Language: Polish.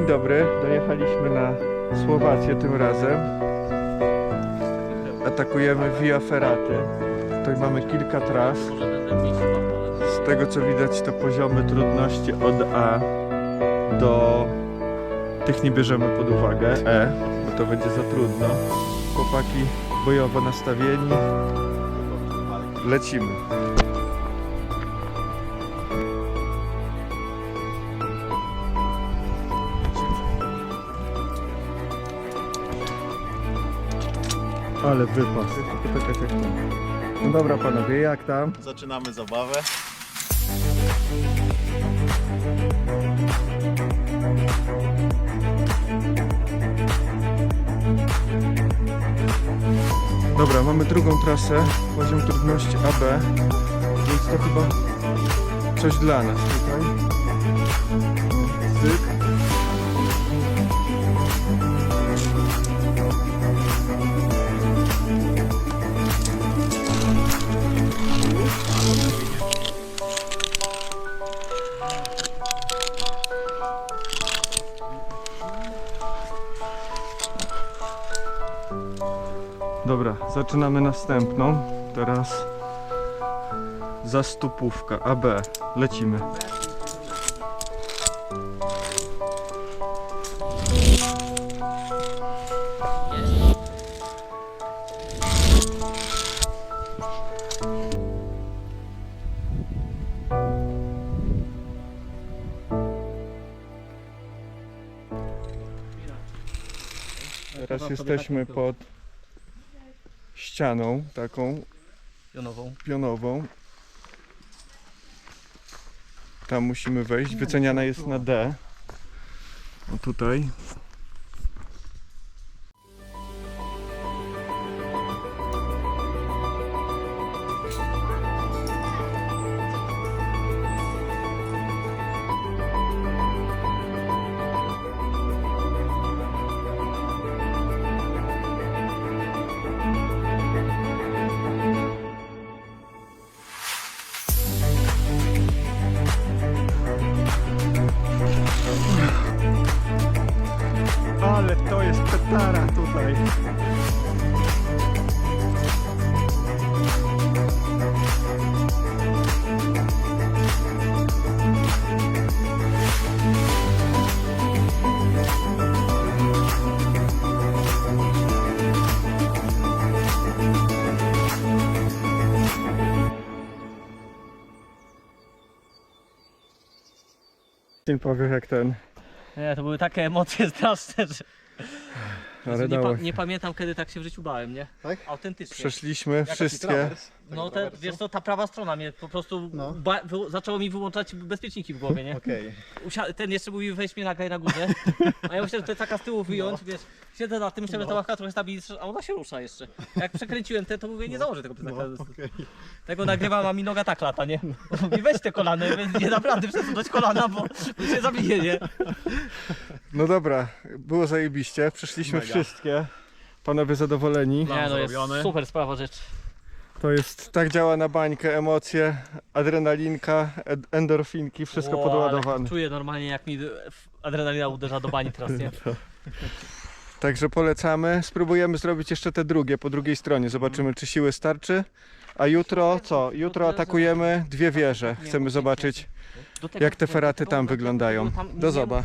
dobry, dojechaliśmy na Słowację tym razem. Atakujemy Via Ferraty. Tutaj mamy kilka tras. Z tego co widać to poziomy trudności od A do tych nie bierzemy pod uwagę E, bo to będzie za trudno. Chłopaki bojowo nastawieni. Lecimy. Ale wypas. No dobra panowie, jak tam? Zaczynamy zabawę. Dobra, mamy drugą trasę, poziom trudności AB, więc to chyba coś dla nas tutaj. Dobra, zaczynamy następną. Teraz zastupówka AB. Lecimy. Teraz jesteśmy pod ścianą taką Pionową. pionową. Tam musimy wejść. Wyceniana jest na D. O tutaj. Ty powiesz jak ten. Nie, to były takie emocje straszne, że, Ale że nie, dało pa, się. nie pamiętam kiedy tak się w życiu bałem, nie? Tak? Autentycznie. Przeszliśmy wszystkie. No te, wiesz co, ta prawa strona mnie po prostu No. ba, wy, zaczęło mi wyłączać bezpieczniki w głowie, nie? Okej. Usia- ten jeszcze mówił weź mnie nagraj na górze, a ja myślę, że to jest taka z tyłu wyjąć, wiesz, siedzę na tym, myślę, że ta ławka trochę stabilicznie, a ona się rusza jeszcze. Jak przekręciłem te, to mówię, nie założę tego plecaka. Tego nagrywam, a mi noga tak lata, nie? Mówi, weź te kolana, nie naprawdę przesunąć kolana, bo bo się zabije, nie? No dobra, było zajebiście. Przeszliśmy Mega. wszystkie. Panowie zadowoleni. Nie, no jest zrobiony. super sprawa rzecz. To jest, tak działa na bańkę, emocje, adrenalinka, ed- endorfinki, wszystko podładowane. Czuję normalnie jak mi adrenalina uderza do bani teraz, nie? Także polecamy. Spróbujemy zrobić jeszcze te drugie po drugiej stronie. Zobaczymy, czy siły starczy. A jutro co? Jutro atakujemy dwie wieże. Chcemy zobaczyć, Do tego- jak te feraty tam wyglądają. Do zoba.